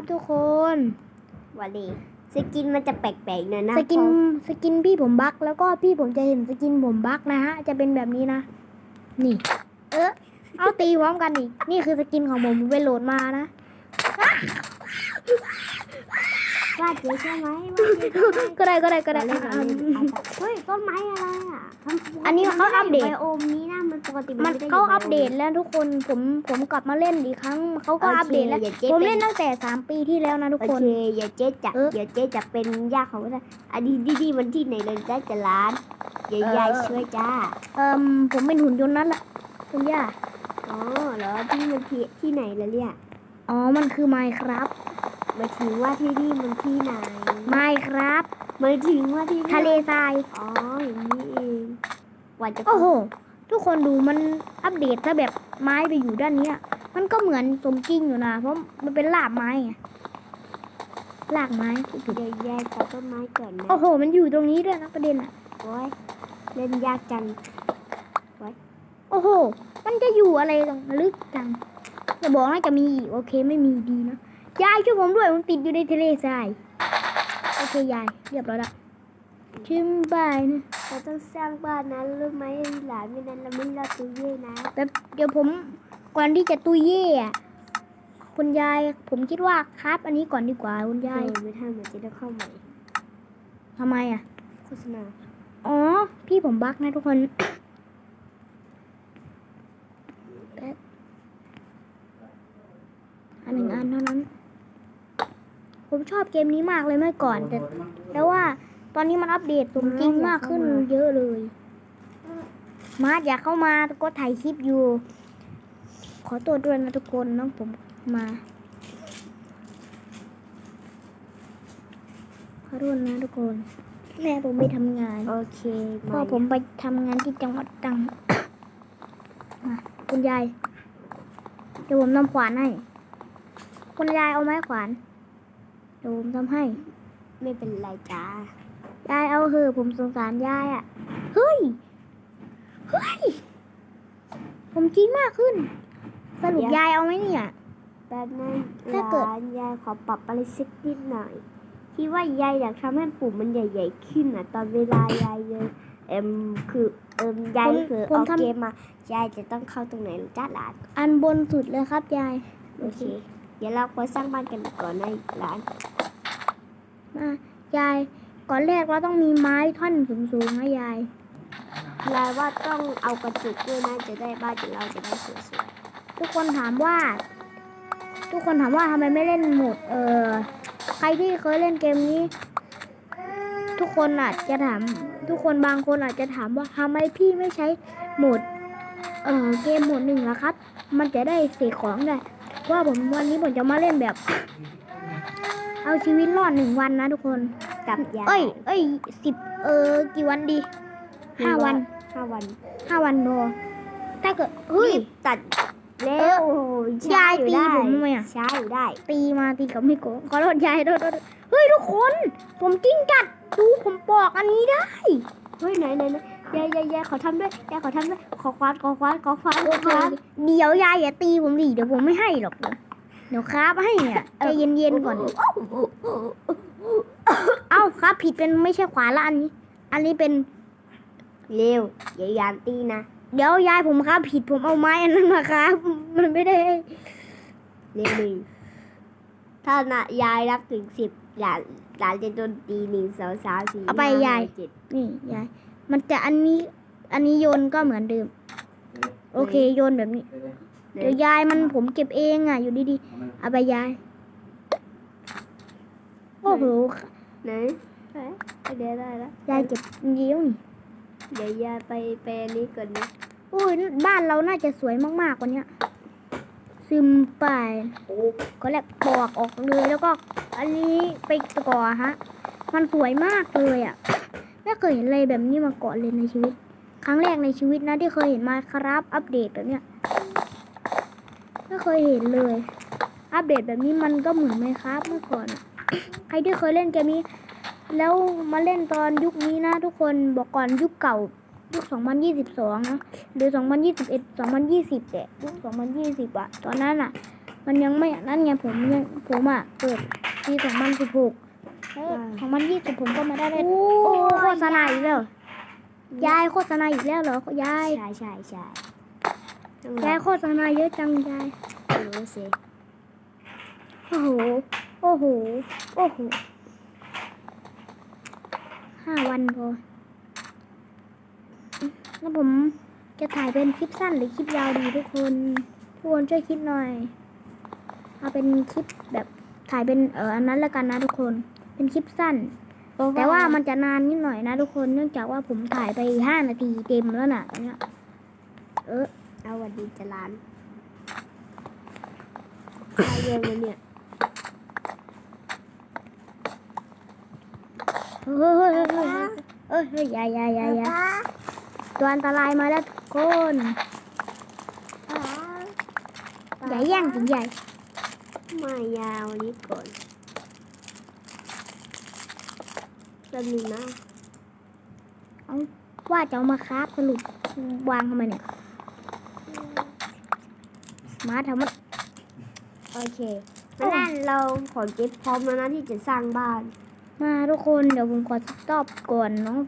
ครับทุกคนวันนี้สกินมันจะแปลกๆหน่อยนะสกินเพราะสกินพี่ผมบักแล้วก็พี่ผมจะเห็นสกินผมบักนะฮะ จะเป็นแบบนี้นะ นี่ เออเอาตีพร้อมกันอีกนี่คือสกินของผมผมไปโหลดมานะ วาดเยอะใช่ไหมวาดเยอะใช่ไหมก็ได้ก็ได้ก็ได้เราเล่นเราอะเล่นอะเฮ้ยต้นไม้อะไรอะทำอันนี้เขาอัปเดตไบโอมนี้นะมันปกติมันไม่ได้เขายู่ไบโมอัปเดตแล้วทุกคนผมผมกลับมาเล่นอีกครั้งเขาก็โอเคอัปเดตแล้วอย่าเจ๊ผมเป็นเล่นตั้งแต่สามปีที่แล้วนะทุกโอคนเคอย่าเจ๊จะเอออย่าเจ๊จะเป็นยากของมันอันนี้ดีๆมันที่ไหนเลยจ้าจะร้านอย่าเออยายช่วยจ้าเอ่มผมเป็นหุ่นยนต์นั่นแหละคุณย่าอ๋อเหรอที่มันที่ที่ไหนล่ะเนี่ย อ๋อ มันคือไมค์ครับหมายถึงว่าที่นี่มันที่ไหนไมค์ครับหมายถึงว่าที่นี่ทะเลทราย อ๋ออย่างนี้เองกว่าจะโอ้โห ทุกคนดูมันอัปเดตถ้าแบบไม้ไปอยู่ด้านเนี้ยมันก็เหมือนสมจริงอยู่นะ เพราะมันเป็นรากไม้ไงรากไม้พูดผิดเดี๋ยวยายตัดต้นไม้ก่อนนะ โอ้โห มันอยู่ตรงนี้ด้วยนะประเด็นอะโอ้ยเล่นยากจังโอ้โห มันจะอยู่อะไรตรงลึกจัง จะบอกน่าจะมีอีกโอเคไม่มีดีนะยายช่วยผมด้วยผมติดอยู่ในทะเลทรายโอเคยายเรียบร้อยละชิมบายนะเราต้องสร้างบ้านนะรู้ไหมหลานไม่นั้นเราไม่รอดตัวเย่นะแต่เดี๋ยวผมก่อนที่จะตุยเย่อะคุณยายผมคิดว่าครับ อันนี้ก่อนดีกว่าคุณยายเออไม่ทันเหมือนจะได้เข้าใหม่ทำไมอะโฆษณาอ๋อ พี่ผมบักนะทุกคน อัน หนึ่งอันเท่านั้น ผมชอบเกมนี้มากเลยเมื่อก่อน แต่แต่ว่าตอนนี้มันอัปเดตสมจริงมากขึ้นเยอะเลย มาร์ทอยากเข้ามาก็ถ่ายคลิปอยู่ ขอตัวด้วยนะทุกคนน้องผมมาขอโทษนะทุกคน แม่ผมไปทำงาน โอเคพ่อผมไปทำงานที่จังหวัดตรังมาคุณยาย เดี๋ยวผมทำขวานให้ คุณยายเอาไม้ขวานเดี๋ยวผมทำให้ ไม่เป็นไรจ้ายายเอาเถอะผมสงสารยายอะ เฮ้ย เฮ้ย ผมจริงมากขึ้น สรุปยายเอาไหมเนี่ยแป๊บนึงถ้าเกิดหลานยายขอปรับอะไรสักนิดหน่อยคิดว่ายายอยากทำให้ปุ่มมันใหญ่ ๆ ขึ้นอะ ตอนเวลายายเดินเอ็มคือเอ็มยายผมคือผมออกทำเกมมายายจะต้องเข้าตรงไหนหรือจ้าหลาน อันบนสุดเลยครับยาย โอเค เดี๋ยวเราควรสร้างบ้านกันก่อนนะหลานมายายก่อนแรกเราต้องมีไม้ท่อนสูงๆนะยายลายว่าต้องเอากระจุกด้วยนะจะได้บ้านของเราจะได้สวยทุกคนถามว่า ทุกคนถามว่าทำไมไม่เล่นโหมดเออใครที่เคยเล่นเกมนี้ ทุกคนอาจจะถาม ทุกคนบางคนอาจจะถามว่าทำไมพี่ไม่ใช้โหมดเออเกมโหมดหนึ่งล่ะครับ มันจะได้เสกของได้เพราะ ว่าผมวันนี้ผมจะมาเล่นแบบ เอาชีวิตรอดหนึ่งวันนะทุกคนๆกับยายเอ้ย เอ้ยสิบเออ กี่วันดีห้าวันห้าวันห้าวันพอถ้าเกิดเฮ้ยรีบตัดเร็เออวยายช้อตีได้ผมทำไมอะช้าอยู่ได้ ตีมาตีกับไม่โกงขอโทษยายโทษโทษเฮ้ยทุกคน ผมจริงจัดดูผมปอกอันนี้ได้ เฮ้ยไหนไหนไหน ยายยายยายขอทำด้วยยายขอทำด้วยขอควานขอควานขอควานโอเคเดี๋ยวยายอย่าตีผมดิเดี๋ยวผมไม่ให้หรอก เดี๋ยวเดี๋ยวครับให้อะใจเย็นๆก่อน เอ้าครับ ผิดเป็นไม่ใช่ขวาละอันนี้ อันนี้เป็นเร็วอย่ายานตีนะเดี๋ยวยายผมครับ ผิดผมเอาไม้อันนั้นมาครับ มันไม่ได้เร็วหนึ่งถ้านะยายนับถึงสิบหลานหลานจะโดนตีหนึ่งสองสามสี่เอาไปห้ยายหกเจ็ดนี่ยาย มันจะอันนี้ อันนี้โยนก็เหมือนเดิม โอเคโยนแบบนี้ไหนเดี๋ยวยายมันผมเก็บเองอะ อยู่ดีๆเอาไปยาย โอ้โหไหนไหนเดี๋ยวได้แล้วยายเก็บเยี่ยวนี่เดี๋ยวยายไปไปอันนี้ก่อนนะโอ้ยบ้านเราน่าจะสวยมากๆกว่านี้ซึมไปก็แลกปอกออกเลยแล้วก็ อันนี้ไปก่อฮะ มันสวยมากเลยอะ ไม่เคยเห็นอะไรแบบนี้มาก่อนเลยในชีวิต ครั้งแรกในชีวิตนะที่เคยเห็นมาครับ อัปเดตแบบเนี้ยไม่เคยเห็นเลย อัปเดตแบบนี้มันก็เหมือนไหมครับเมื่อก่อน ใครที่เคยเล่นเกมนี้ แล้วมาเล่นตอนยุคนี้นะ ทุกคนบอกก่อนยุคเก่ายุค 2022 หรือ 2021 2020แต่ยุค 2020อะตอนนั้นอะมันยังไม่นั่นไงผมยังผมอะเกิดปี 2016 ของมันยี่สิบผมก็มาได้เลยโอ้โฆษณาอีกแล้ว ยายโฆษณาอีกแล้วเหรอ ยาย ใช่ใช่ใช่ยายโฆษณาเยอะจังยายโอ้โห โอ้โห โอ้โหห้าวันพอแล้วผมจะถ่ายเป็นคลิปสั้นหรือคลิปยาวดีทุกคนทุกคนช่วยคิดหน่อย เอาเป็นคลิปแบบถ่ายเป็นเอออันนั้นแล้วกันนะทุกคน เป็นคลิปสั้น แต่ว่ามันจะนานนิดหน่อยนะทุกคนเนื่องจากว่าผมถ่ายไปห้านาทีเต็มแล้วน่ะตอนเนี้ยเออเอาวันดีจะร้านได้เรื่องเลยเนี่ยเฮ้ยเฮ้ยเฮ้ยเฮ้ยเอ้ยเฮ้ยอย่าอย่าอย่าอย่าตัวอันตรายมาแล้วทุกคนอย่าแย่งสิใหญ่ มายาวนี้ก่อน แป๊บนึงนะเอาว่าจะเอามาคราฟสรุปวางทำไมเนี่ยมาทำไมโอเคงั้นเราขอเก็บพร้อมแล้วนะที่จะสร้างบ้าน มาทุกคนเดี๋ยวผมขอสต็อปก่อนน้องผม